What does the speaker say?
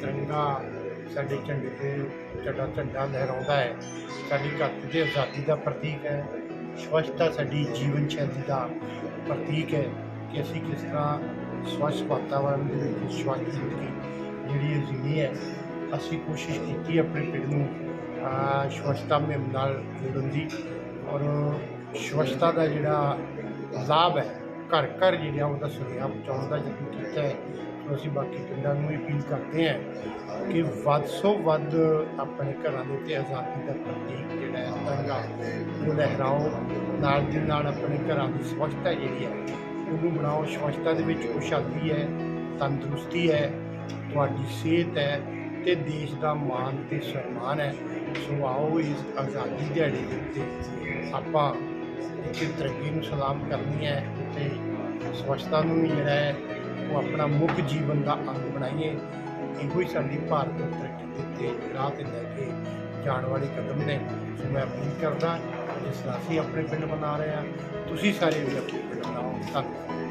ਤਿਰੰਗਾ ਸਾਡੇ ਝੰਡੇ ਤੇ ਝੰਡਾ ਝੰਡਾ ਲਹਿਰਾਉਂਦਾ ਹੈ। ਸਾਡੀ ਧਰਤੀ ਤੇ ਆਜ਼ਾਦੀ ਦਾ ਪ੍ਰਤੀਕ ਹੈ। ਸਵੱਛਤਾ ਸਾਡੀ ਜੀਵਨ ਸ਼ੈਲੀ ਦਾ ਪ੍ਰਤੀਕ ਹੈ ਕਿ ਅਸੀਂ ਕਿਸ ਤਰ੍ਹਾਂ ਸਵੱਛ ਵਾਤਾਵਰਣ ਦੇ ਵਿੱਚ ਸਵੱਛ ਜ਼ਿੰਦਗੀ ਜਿਹੜੀ ਇਹ ਜੀਣੀ ਹੈ, ਅਸੀਂ ਕੋਸ਼ਿਸ਼ ਕੀਤੀ ਆਪਣੇ ਪਿੰਡ ਨੂੰ ਸਵੱਛਤਾ ਮੁਹਿੰਮ ਨਾਲ ਜੋੜਨ ਦੀ। ਔਰ ਸਵੱਛਤਾ ਦਾ ਜਿਹੜਾ ਲਾਭ ਹੈ ਘਰ ਘਰ ਜਿਹੜਾ ਉਹਦਾ ਸੁਨੇਹਾ ਪਹੁੰਚਾਉਣ ਦਾ ਯਤਨ ਕੀਤਾ ਹੈ। ਅਸੀਂ ਬਾਕੀ ਪਿੰਡਾਂ ਨੂੰ ਵੀ ਅਪੀਲ ਕਰਦੇ ਹਾਂ ਕਿ ਵੱਧ ਤੋਂ ਵੱਧ ਆਪਣੇ ਘਰਾਂ ਦੇ ਉੱਤੇ ਆਜ਼ਾਦੀ ਦਾ ਪ੍ਰਤੀਕ ਜਿਹੜਾ ਹੈ, ਤਿਰੰਗਾ ਉਹ ਲਹਿਰਾਓ। ਨਾਲ ਦੀ ਨਾਲ ਆਪਣੇ ਘਰਾਂ ਦੀ ਸਵੱਛਤਾ ਜਿਹੜੀ ਹੈ, ਉਹਨੂੰ ਬਣਾਓ। ਸਵੱਛਤਾ ਦੇ ਵਿੱਚ ਖੁਸ਼ਹਾਲੀ ਹੈ, ਤੰਦਰੁਸਤੀ ਹੈ, ਤੁਹਾਡੀ ਸਿਹਤ ਹੈ ਤੇ ਦੇਸ਼ ਦਾ ਮਾਣ ਤੇ ਸਨਮਾਨ ਹੈ। ਸੋ ਆਓ ਇਸ ਆਜ਼ਾਦੀ ਦਿਹਾੜੇ ਦੇ ਉੱਤੇ ਆਪਾਂ ਇੱਕ ਤਰੱਕੀ ਨੂੰ ਸਲਾਮ ਕਰਨੀ ਹੈ ਤੇ ਸਵੱਛਤਾ ਨੂੰ ਵੀ ਜਿਹੜਾ ਹੈ, ਉਹ ਆਪਣਾ ਮੁੱਖ ਜੀਵਨ ਦਾ ਅੰਗ ਬਣਾਈਏ। ਇਹੋ ਹੀ ਸਾਡੀ ਭਾਰਤ ਨੂੰ ਤਰੱਕੀ ਦੇ ਉੱਤੇ ਰਾਹ ਤੇ ਲੈ ਕੇ ਜਾਣ ਵਾਲੇ ਕਦਮ ਨੇ। ਸੋ ਮੈਂ ਅਪੀਲ ਕਰਦਾ, ਜਿਸ ਤਰ੍ਹਾਂ ਅਸੀਂ ਆਪਣੇ ਪਿੰਡ ਬਣਾ ਰਹੇ ਹਾਂ, ਤੁਸੀਂ ਸਾਰੇ ਵੀ ਆਪਣੇ ਪਿੰਡ ਬਣਾਓ। ਧੰਨਵਾਦ।